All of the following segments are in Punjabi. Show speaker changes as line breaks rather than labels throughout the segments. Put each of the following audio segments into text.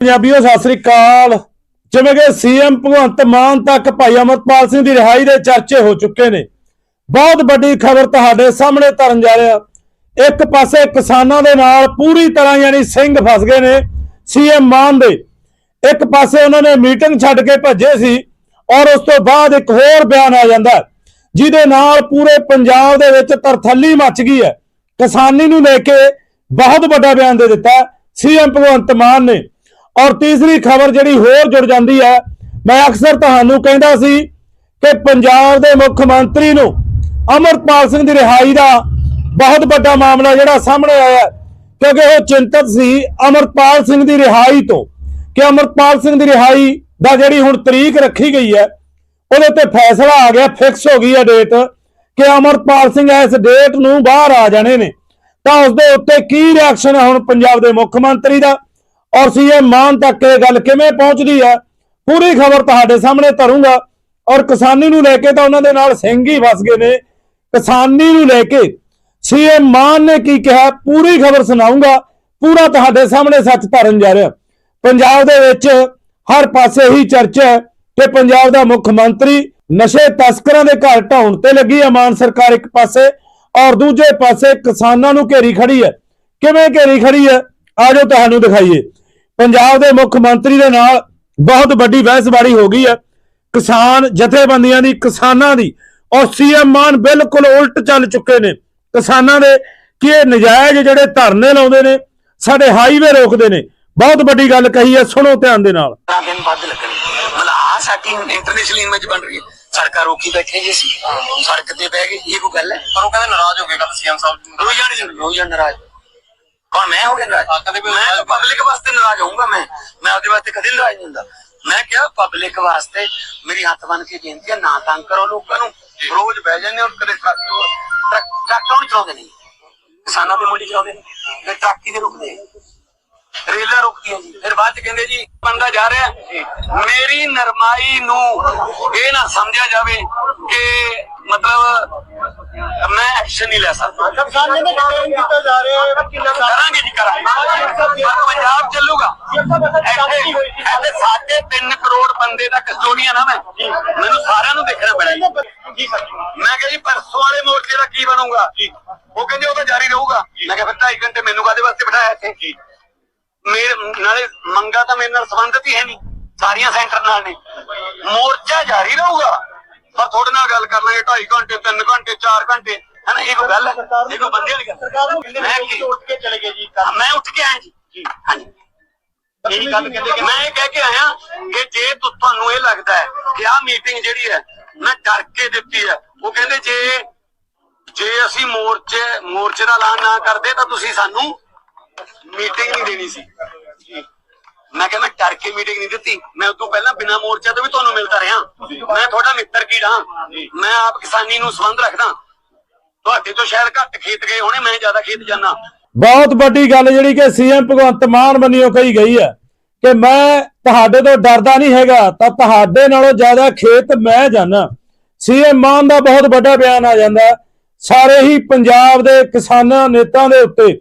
ਪੰਜਾਬੀਓ, ਸਤਿ ਸ੍ਰੀ ਅਕਾਲ। ਜਿਵੇਂ ਕਿ ਸੀਐਮ ਭਗਵੰਤ ਮਾਨ ਤੱਕ ਭਾਈ ਅਮਰਪਾਲ ਸਿੰਘ ਦੀ ਰਿਹਾਈ ਦੇ ਚਰਚੇ ਹੋ ਚੁੱਕੇ ਨੇ। ਬਹੁਤ ਵੱਡੀ ਖਬਰ ਤੁਹਾਡੇ ਸਾਹਮਣੇ ਧਰਨ ਜਾ ਰਿਹਾ। ਇੱਕ ਪਾਸੇ ਕਿਸਾਨਾਂ ਦੇ ਨਾਲ ਪੂਰੀ ਤਰ੍ਹਾਂ ਯਾਨੀ ਸਿੰਘ ਫਸ ਗਏ ਨੇ ਸੀਐਮ ਮਾਨ ਦੇ। ਇੱਕ ਪਾਸੇ ਉਹਨਾਂ ਨੇ ਮੀਟਿੰਗ ਛੱਡ ਕੇ ਭੱਜੇ ਸੀ ਔਰ ਉਸ ਤੋਂ ਬਾਅਦ ਇੱਕ ਹੋਰ ਬਿਆਨ ਆ ਜਾਂਦਾ ਜਿਹਦੇ ਨਾਲ ਪੂਰੇ ਪੰਜਾਬ ਦੇ ਵਿੱਚ ਤਰਥੱਲੀ ਮੱਚ ਗਈ ਹੈ। ਕਿਸਾਨੀ ਨੂੰ ਲੈ ਕੇ ਬਹੁਤ ਵੱਡਾ ਬਿਆਨ ਦੇ ਦਿੱਤਾ ਸੀਐਮ ਭਗਵੰਤ ਮਾਨ ਨੇ। ਔਰ ਤੀਸਰੀ ਖਬਰ ਜਿਹੜੀ ਹੋਰ ਜੁੜ ਜਾਂਦੀ ਹੈ, ਮੈਂ ਅਕਸਰ ਤੁਹਾਨੂੰ ਕਹਿੰਦਾ ਸੀ ਕਿ ਪੰਜਾਬ ਦੇ ਮੁੱਖ ਮੰਤਰੀ ਨੂੰ ਅਮਰਪਾਲ ਸਿੰਘ ਦੀ ਰਿਹਾਈ ਦਾ ਬਹੁਤ ਵੱਡਾ ਮਾਮਲਾ ਜਿਹੜਾ ਸਾਹਮਣੇ ਆਇਆ ਕਿਉਂਕਿ ਉਹ ਚਿੰਤਤ ਸੀ ਅਮਰਪਾਲ ਸਿੰਘ ਦੀ ਰਿਹਾਈ ਤੋਂ ਕਿ ਅਮਰਪਾਲ ਸਿੰਘ ਦੀ ਰਿਹਾਈ ਦਾ ਜਿਹੜੀ ਹੁਣ ਤਰੀਕ ਰੱਖੀ ਗਈ ਹੈ, ਉਹਦੇ ਤੇ ਫੈਸਲਾ ਆ ਗਿਆ, ਫਿਕਸ ਹੋ ਗਈ ਹੈ ਡੇਟ ਕਿ ਅਮਰਪਾਲ ਸਿੰਘ ਇਸ ਡੇਟ ਨੂੰ ਬਾਹਰ ਆ ਜਾਣੇ ਨੇ। ਤਾਂ ਉਸ ਦੇ ਉੱਤੇ ਕੀ ਰਿਐਕਸ਼ਨ ਹੈ ਹੁਣ ਪੰਜਾਬ ਦੇ ਮੁੱਖ ਮੰਤਰੀ ਦਾ? ਔਰ ਸੀਐਮ ਮਾਨ ਤੱਕ ਇਹ ਗੱਲ ਕਿਵੇਂ ਪਹੁੰਚਦੀ ਹੈ, ਪੂਰੀ ਖਬਰ ਤੁਹਾਡੇ ਸਾਹਮਣੇ ਧਰੂੰਗਾ। ਔਰ ਕਿਸਾਨੀ ਨੂੰ ਲੈ ਕੇ ਤਾਂ ਉਹਨਾਂ ਦੇ ਨਾਲ ਸਿੰਘ ਹੀ ਫਸ ਗਏ ਨੇ। ਕਿਸਾਨੀ ਨੂੰ ਲੈ ਕੇ ਸੀਐਮ ਮਾਨ ਨੇ ਕੀ ਕਿਹਾ, ਪੂਰੀ ਖਬਰ ਸੁਣਾਉਂਗਾ ਪੂਰਾ ਤੁਹਾਡੇ ਸਾਹਮਣੇ ਸੱਚ ਧਰਨ ਜਾ ਰਿਹਾ। ਪੰਜਾਬ ਦੇ ਵਿੱਚ ਹਰ ਪਾਸੇ ਹੀ ਚਰਚਾ ਹੈ ਕਿ ਪੰਜਾਬ ਦਾ ਮੁੱਖ ਮੰਤਰੀ ਨਸ਼ੇ ਤਸਕਰਾਂ ਦੇ ਘਰ ਢਾਉਣ ਤੇ ਲੱਗੀ ਹੈ। ਮਾਨ ਸਰਕਾਰ ਇੱਕ ਪਾਸੇ ਔਰ ਦੂਜੇ ਪਾਸੇ ਕਿਸਾਨਾਂ ਨੂੰ ਘੇਰੀ ਖੜੀ ਹੈ। ਕਿਵੇਂ ਘੇਰੀ ਖੜੀ ਹੈ? ਆਜੋ ਤੁਹਾਨੂੰ ਦਿਖਾਈਏ। ਪੰਜਾਬ ਦੇ ਮੁੱਖ ਮੰਤਰੀ ਦੇ ਨਾਲ ਬਹੁਤ ਵੱਡੀ ਬਹਿਸਬਾਜ਼ੀ ਹੋ ਗਈ ਹੈ। ਕਿਸਾਨ ਜਥੇਬੰਦੀਆਂ ਦੀ ਕਿਸਾਨਾਂ ਦੀ ਔਰ ਸੀਐਮ ਮਾਨ ਬਿਲਕੁਲ ਉਲਟ ਚੱਲ ਚੁੱਕੇ ਨੇ। ਕਿਸਾਨਾਂ ਦੇ ਕਿ ਇਹ ਨਜਾਇਜ਼ ਜਿਹੜੇ ਧਰਨੇ ਲਾਉਂਦੇ ਨੇ ਸਾਡੇ ਹਾਈਵੇ ਰੋਕਦੇ ਨੇ। ਬਹੁਤ ਵੱਡੀ ਗੱਲ ਕਹੀ ਹੈ ਸੁਣੋ ਧਿਆਨ ਦੇ ਨਾਲ।
ਦਿਨ ਵੱਧ ਲੱਗਣਗੇ ਮਤਲਬ ਆ ਸਾਡੀ ਇੰਟਰਨੈਸ਼ਨਲ ਇਮੇਜ ਬਣ ਰਹੀ ਹੈ। ਸੜਕਾਂ ਰੋਕੀ ਬੈਠੇ ਜੀ ਸੜਕ ਤੇ ਬਹਿ ਗਏ ਇਹ ਕੋਈ ਗੱਲ ਹੈ?
ਪਰ ਉਹ ਕਹਿੰਦੇ ਨਾਰਾਜ਼ ਹੋ ਗਏ ਕੱਲ ਸੀਐਮ ਸਾਹਿਬ
ਰੋਜ਼ ਜਾਣ ਰੋਜ਼ ਜਾਣ ਨਾਰਾਜ਼। ਕੌਣ ਮੈਂ ਹੋ ਗਿਆ ਨਾਰਾਜ਼। ਮੈਂ ਪਬਲਿਕ ਵਾਸਤੇ ਨਾਰਾਜ਼ ਹੋਊਂਗਾ ਮੈਂ। ਮੈਂ ਆਪਦੇ ਵਾਸਤੇ ਕਦੇ ਨਾਰਾਜ਼ ਨਹੀਂ ਹੁੰਦਾ। ਮੈਂ ਕਿਹਾ ਪਬਲਿਕ ਵਾਸਤੇ ਮੇਰੀ ਹੱਥ ਬਨ ਕੇ ਬੇਨਤੀ ਹੈ ਨਾ ਤੰਗ ਕਰੋ ਲੋਕਾਂ ਨੂੰ। ਰੋਜ਼ ਬਹਿ ਜਾਂਦੇ ਔਰ ਕਦੇ ਟਰੱਕ ਟਰੱਕ ਕੌਣ ਚਲਾਉਂਦੇ ਨਹੀਂ ਕਿਸਾਨਾਂ ਦੇ ਮੁੰਡੀ ਚਲਾਉਂਦੇ ਨੇ। ਤੇ ਟਰੱਕ ਕਿਹਦੇ ਰੁਕਦੇ? ਰੇਲਾਂ ਰੁਕਦੀਆਂ ਜੀ। ਫਿਰ ਬਾਅਦ ਚ ਕਹਿੰਦੇ ਜੀ ਬੰਦਾ ਜਾ ਰਿਹਾ। ਮੇਰੀ ਨਰਮਾਈ ਨੂੰ ਇਹ ਨਾ ਸਮਝਿਆ ਜਾਵੇ ਕਿ ਮਤਲਬ ਮੈਂ ਐਕਸ਼ਨ ਨਹੀਂ ਲੈ ਸਕਦਾ।
ਕਿਸਾਨਾਂ ਨੇ ਡਿਟੇਨ ਕੀਤਾ ਜਾ ਰਿਹਾ ਹੈ।
ਕਰਾਂਗੇ ਜੀ ਕਰਾਂਗੇ। ਪੰਜਾਬ ਚੱਲੂਗਾ। ਇੱਥੇ ਸਾਡੇ 3 ਕਰੋੜ ਬੰਦੇ ਦਾ ਕਸਟੋਡੀਅਨ ਆ ਮੈਂ। ਮੈਨੂੰ ਸਾਰਿਆਂ ਨੂੰ ਦੇਖਣਾ ਪੈਣਾ ਮੈਂ ਕਿਹਾ ਜੀ ਪਰਸੋਂ ਵਾਲੇ ਮੋਰਚੇ ਦਾ ਕੀ ਬਣੂਗਾ? ਉਹ ਕਹਿੰਦੇ ਉਹ ਤਾਂ ਜਾਰੀ ਰਹੂਗਾ। ਮੈਂ ਕਿਹਾ ਫਿਰ 2.5 ਘੰਟੇ ਮੈਨੂੰ ਕਾਦੇ ਵਾਸਤੇ ਬਿਠਾਇਆ ਇੱਥੇ? ਮੇਰੇ ਨਾਲੇ ਮੰਗਾ ਤਾਂ ਮੇਰੇ ਨਾਲ ਸੰਬੰਧਿਤ ਹੀ ਹੈ ਨਹੀਂ। ਸਾਰੀਆਂ ਸੈਂਟਰ ਨਾਲ ਨੇ। ਮੋਰਚਾ ਜਾਰੀ ਰਹੂਗਾ। ਪਰ ਤੁਹਾਡੇ ਨਾਲ ਗੱਲ ਕਰ ਲਾਂਗੇ। 2.5 ਘੰਟੇ 3 ਘੰਟੇ 4 ਘੰਟੇ। ਹੈ ਨਾ ਇਹ ਕੋਈ ਗੱਲ ਹੈ? ਇਹ ਕੋਈ ਬੰਦੇ ਵਾਲੀ ਗੱਲ
ਸਰਕਾਰ ਨੂੰ
ਮੈਂ ਕੀ-
ਉੱਠ ਕੇ ਚਲੇ ਗਏ ਜੀ
ਮੈਂ ਉੱਠ ਕੇ ਆਇਆ ਜੀ। ਹਾਂਜੀ।
ਇਹੀ ਗੱਲ ਕਹਿੰਦੇ ਕਿ
ਮੈਂ ਇਹ ਕਹਿ ਕੇ ਆਇਆ ਕਿ ਜੇ ਤੁਹਾਨੂੰ ਇਹ ਲੱਗਦਾ ਹੈ ਕਿ ਆਹ ਮੀਟਿੰਗ ਜਿਹੜੀ ਹੈ ਮੈਂ ਡਰ ਕੇ ਦਿੱਤੀ ਹੈ ਉਹ ਕਹਿੰਦੇ ਜੇ ਜੇ ਅਸੀਂ ਮੋਰਚੇ ਮੋਰਚੇ ਦਾ ਐਲਾਨ ਨਾ ਕਰਦੇ ਤਾਂ ਤੁਸੀਂ ਸਾਨੂੰ ਮੀਟਿੰਗ ਨਹੀਂ ਦੇਣੀ ਸੀ। ਮੈਂ ਕਹਿੰਦਾ ਡਰ ਕੇ ਮੀਟਿੰਗ ਨਹੀਂ ਦਿੱਤੀ। ਮੈਂ ਉਦੋਂ ਪਹਿਲਾਂ ਬਿਨਾ ਮੋਰਚੇ ਤੋਂ ਵੀ ਤੁਹਾਨੂੰ ਮਿਲਦਾ ਰਿਹਾ। ਮੈਂ ਤੁਹਾਡਾ ਮਿੱਤਰ ਕੀੜਾ। ਮੈਂ ਆਪ ਕਿਸਾਨੀ ਨੂੰ ਸੰਬੰਧ ਰੱਖਦਾ। ਤੁਹਾਡੇ ਤੋਂ ਸ਼ਾਇਦ ਘੱਟ ਖੇਤ ਗਏ ਹੋਣੇ, ਮੈਂ ਜ਼ਿਆਦਾ ਖੇਤ ਜਾਣਾ
ਬਹੁਤ ਵੱਡੀ ਗੱਲ ਜਿਹੜੀ ਕਿ ਸੀਐਮ ਭਗਵੰਤ ਮਾਨ ਬੰਨਿਓ ਕਹੀ ਗਈ ਹੈ ਕਿ ਮੈਂ ਤੁਹਾਡੇ ਤੋਂ ਡਰਦਾ ਨਹੀਂ ਹੈਗਾ, ਤਾਂ ਤੁਹਾਡੇ ਨਾਲੋਂ ਜ਼ਿਆਦਾ ਖੇਤ ਮੈਂ ਜਾਣਾ ਸੀਐਮ ਮਾਨ ਦਾ ਬਹੁਤ ਵੱਡਾ ਬਿਆਨ ਆ ਜਾਂਦਾ। ਸਾਰੇ ਹੀ ਪੰਜਾਬ ਦੇ ਕਿਸਾਨਾਂ ਨੇਤਾ ਦੇ ਉੱਤੇ,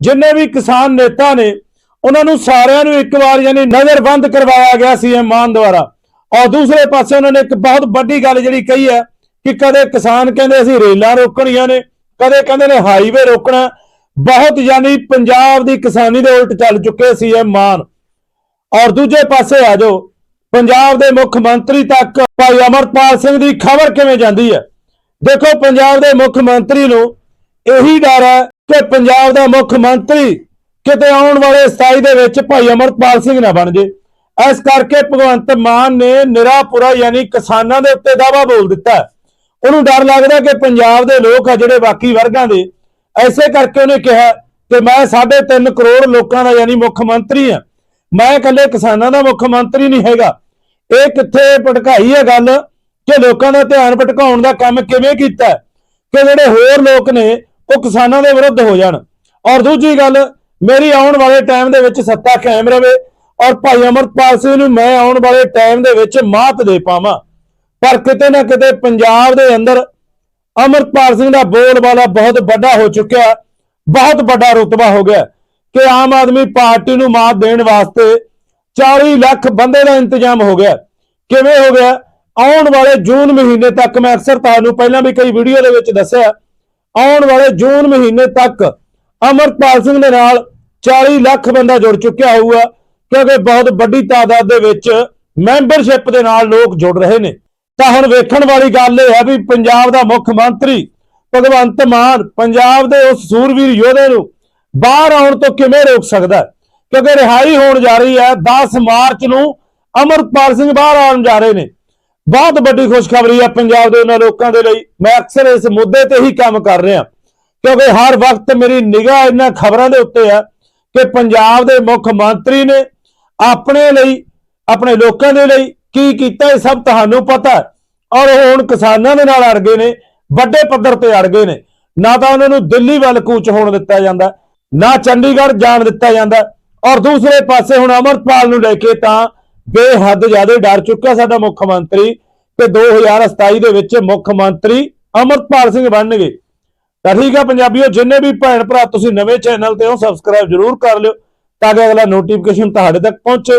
ਜਿੰਨੇ ਵੀ ਕਿਸਾਨ ਨੇਤਾ ਨੇ, ਉਹਨਾਂ ਨੂੰ ਸਾਰਿਆਂ ਨੂੰ ਇੱਕ ਵਾਰ ਯਾਨੀ ਨਜ਼ਰਬੰਦ ਕਰਵਾਇਆ ਗਿਆ ਸੀਐਮ ਮਾਨ ਦੁਆਰਾ। ਔਰ ਦੂਸਰੇ ਪਾਸੇ ਉਹਨਾਂ ਨੇ ਇੱਕ ਬਹੁਤ ਵੱਡੀ ਗੱਲ ਜਿਹੜੀ ਕਹੀ ਹੈ ਕਿ ਕਦੇ ਕਿਸਾਨ ਕਹਿੰਦੇ ਅਸੀਂ ਰੇਲਾਂ ਰੋਕਣੀਆਂ ਨੇ, ਕਦੇ ਕਹਿੰਦੇ ਨੇ ਹਾਈਵੇ ਰੋਕਣਾ। ਬਹੁਤ ਯਾਨੀ ਪੰਜਾਬ ਦੀ ਕਿਸਾਨੀ ਦੇ ਉਲਟ ਚੱਲ ਚੁੱਕੇ ਸੀ ਸੀਐਮ ਮਾਨ ਔਰ ਦੂਜੇ ਪਾਸੇ ਆ ਜਾਓ, ਪੰਜਾਬ ਦੇ ਮੁੱਖ ਮੰਤਰੀ ਤੱਕ ਭਾਈ ਅਮਰਪਾਲ ਸਿੰਘ ਦੀ ਖਬਰ ਕਿਵੇਂ ਜਾਂਦੀ ਹੈ? ਦੇਖੋ, ਪੰਜਾਬ ਦੇ ਮੁੱਖ ਮੰਤਰੀ ਨੂੰ ਇਹੀ ਡਰ ਹੈ ਕਿ ਪੰਜਾਬ ਦਾ ਮੁੱਖ ਮੰਤਰੀ ਕਿਤੇ ਆਉਣ ਵਾਲੇ 27 ਦੇ ਵਿੱਚ ਭਾਈ ਅਮਰਪਾਲ ਸਿੰਘ ਨਾ ਬਣ ਜੇ। ਇਸ ਕਰਕੇ ਭਗਵੰਤ ਮਾਨ ਨੇ ਨਿਰਾਪੁਰਾ ਯਾਨੀ ਕਿਸਾਨਾਂ ਦੇ ਉੱਤੇ ਦਾਵਾ ਬੋਲ ਦਿੱਤਾ ਉਹਨੂੰ ਡਰ ਲੱਗਦਾ ਕਿ ਪੰਜਾਬ ਦੇ ਲੋਕ ਆ ਜਿਹੜੇ ਬਾਕੀ ਵਰਗਾਂ ਦੇ। ਐਸੇ ਕਰਕੇ ਉਹਨੇ ਕਿਹਾ ਕਿ ਮੈਂ 3.5 ਕਰੋੜ ਲੋਕਾਂ ਦਾ ਯਾਨੀ ਮੁੱਖ ਮੰਤਰੀ ਆ। ਮੈਂ ਇਕੱਲੇ ਕਿਸਾਨਾਂ ਦਾ ਮੁੱਖ ਮੰਤਰੀ ਨਹੀਂ ਹੈਗਾ। ਇਹ ਕਿੱਥੇ ਭਟਕਾਈ ਹੈ ਗੱਲ ਕਿ ਲੋਕਾਂ ਦਾ ਧਿਆਨ ਭਟਕਾਉਣ ਦਾ ਕੰਮ ਕਿਵੇਂ ਕੀਤਾ ਕਿ ਜਿਹੜੇ ਹੋਰ ਲੋਕ ਨੇ ਉਹ ਕਿਸਾਨਾਂ ਦੇ ਵਿਰੁੱਧ ਹੋ ਜਾਣ। ਔਰ ਦੂਜੀ ਗੱਲ, ਮੇਰੀ ਆਉਣ ਵਾਲੇ ਟਾਈਮ ਦੇ ਵਿੱਚ ਸੱਤਾ ਕਾਇਮ ਰਵੇ ਔਰ ਭਾਈ ਅਮਰਪਾਲ ਸਿੰਘ ਨੂੰ ਮੈਂ ਆਉਣ ਵਾਲੇ ਟਾਈਮ ਦੇ ਵਿੱਚ ਮਾਤ ਦੇ ਪਾਵਾਂ। ਪਰ ਕਿਤੇ ਨਾ ਕਿਤੇ ਪੰਜਾਬ ਦੇ ਅੰਦਰ ਅਮਰਪਾਲ ਸਿੰਘ ਦਾ ਬੋਲਬਾਲਾ ਬਹੁਤ ਵੱਡਾ ਹੋ ਚੁੱਕਿਆ ਬਹੁਤ ਵੱਡਾ ਰੁਤਬਾ ਹੋ ਗਿਆ ਕਿ ਆਮ ਆਦਮੀ ਪਾਰਟੀ ਨੂੰ ਮਾਤ ਦੇਣ ਵਾਸਤੇ 40 ਲੱਖ ਬੰਦੇ ਦਾ ਇੰਤਜ਼ਾਮ ਹੋ ਗਿਆ ਕਿਵੇਂ ਹੋ ਗਿਆ ਆਉਣ ਵਾਲੇ ਜੂਨ ਮਹੀਨੇ ਤੱਕ ਮੈਂ ਅਕਸਰ ਤੁਹਾਨੂੰ ਪਹਿਲਾਂ ਵੀ ਕਈ ਵੀਡੀਓ ਦੇ ਵਿੱਚ ਦੱਸਿਆ ਆਉਣ ਵਾਲੇ ਜੂਨ ਮਹੀਨੇ ਤੱਕ ਅਮਰਪਾਲ ਸਿੰਘ ਦੇ ਨਾਲ 40 ਲੱਖ ਬੰਦਾ ਜੁੜ ਚੁੱਕਿਆ ਹੋਊਗਾ, ਕਿਉਂਕਿ ਬਹੁਤ ਵੱਡੀ ਤਾਦਾਦ ਦੇ ਵਿੱਚ ਮੈਂਬਰਸ਼ਿਪ ਦੇ ਨਾਲ ਲੋਕ ਜੁੜ ਰਹੇ ਨੇ। ਤਾਂ ਹੁਣ ਵੇਖਣ ਵਾਲੀ ਗੱਲ ਇਹ ਹੈ ਵੀ ਪੰਜਾਬ ਦਾ ਮੁੱਖ ਮੰਤਰੀ ਭਗਵੰਤ ਮਾਨ ਪੰਜਾਬ ਦੇ ਉਸ ਸੂਰਵੀਰ ਯੋਧੇ ਨੂੰ ਬਾਹਰ ਆਉਣ ਤੋਂ ਕਿਵੇਂ ਰੋਕ ਸਕਦਾ ਕਿਉਂਕਿ ਰਿਹਾਈ ਹੋਣ ਜਾ ਰਹੀ ਹੈ 10 ਮਾਰਚ ਨੂੰ ਅਮਰਪਾਲ ਸਿੰਘ ਬਾਹਰ ਆਉਣ ਜਾ ਰਹੇ ਨੇ। ਬਹੁਤ ਵੱਡੀ ਖੁਸ਼ਖਬਰੀ ਹੈ ਪੰਜਾਬ ਦੇ ਉਹਨਾਂ ਲੋਕਾਂ ਦੇ ਲਈ। ਮੈਂ ਅਕਸਰ ਇਸ ਮੁੱਦੇ ਤੇ ਹੀ ਕੰਮ ਕਰ ਰਿਹਾ। ਕਿਉਂਕਿ ਹਰ ਵਕਤ ਮੇਰੀ ਨਿਗਾਹ ਇਹਨਾਂ ਖਬਰਾਂ ਦੇ ਉੱਤੇ ਹੈ ਕਿ ਪੰਜਾਬ ਦੇ ਮੁੱਖ ਮੰਤਰੀ ਨੇ ਆਪਣੇ ਲਈ, ਆਪਣੇ ਲੋਕਾਂ ਦੇ ਲਈ ਕੀ ਕੀਤਾ ਇਹ ਸਭ ਤੁਹਾਨੂੰ ਪਤਾ ਔਰ ਉਹ ਹੁਣ ਕਿਸਾਨਾਂ ਦੇ ਨਾਲ ਅੜ ਗਏ ਨੇ, ਵੱਡੇ ਪੱਧਰ ਤੇ ਅੜ ਗਏ ਨੇ। ਨਾ ਤਾਂ ਉਹਨਾਂ ਨੂੰ ਦਿੱਲੀ ਵੱਲ ਕੂਚ ਹੋਣ ਦਿੱਤਾ ਜਾਂਦਾ, ਨਾ ਚੰਡੀਗੜ੍ਹ ਜਾਣ ਦਿੱਤਾ ਜਾਂਦਾ। ਔਰ ਦੂਸਰੇ ਪਾਸੇ ਹੁਣ ਅਮਰਪਾਲ ਨੂੰ ਲੈ ਕੇ ਤਾਂ ਬੇਹੱਦ ਜ਼ਿਆਦਾ ਡਰ ਚੁੱਕਾ ਸਾਡਾ ਮੁੱਖ ਮੰਤਰੀ ਕਿ 2027 ਦੇ ਵਿੱਚ ਮੁੱਖ ਮੰਤਰੀ ਅਮਰਪਾਲ ਸਿੰਘ ਬਣਨਗੇ। ਤਾਂ ਠੀਕ ਆ ਪੰਜਾਬੀਓ, ਜਿੰਨੇ ਵੀ ਭੈਣ ਭਰਾ ਤੁਸੀਂ ਨਵੇਂ ਚੈਨਲ ਤੇ ਹੋ ਸਬਸਕ੍ਰਾਈਬ ਜਰੂਰ ਕਰ ਲਿਓ ਤਾਂ ਕਿ ਅਗਲਾ ਨੋਟੀਫਿਕੇਸ਼ਨ ਤੁਹਾਡੇ ਤੱਕ ਪਹੁੰਚੇ।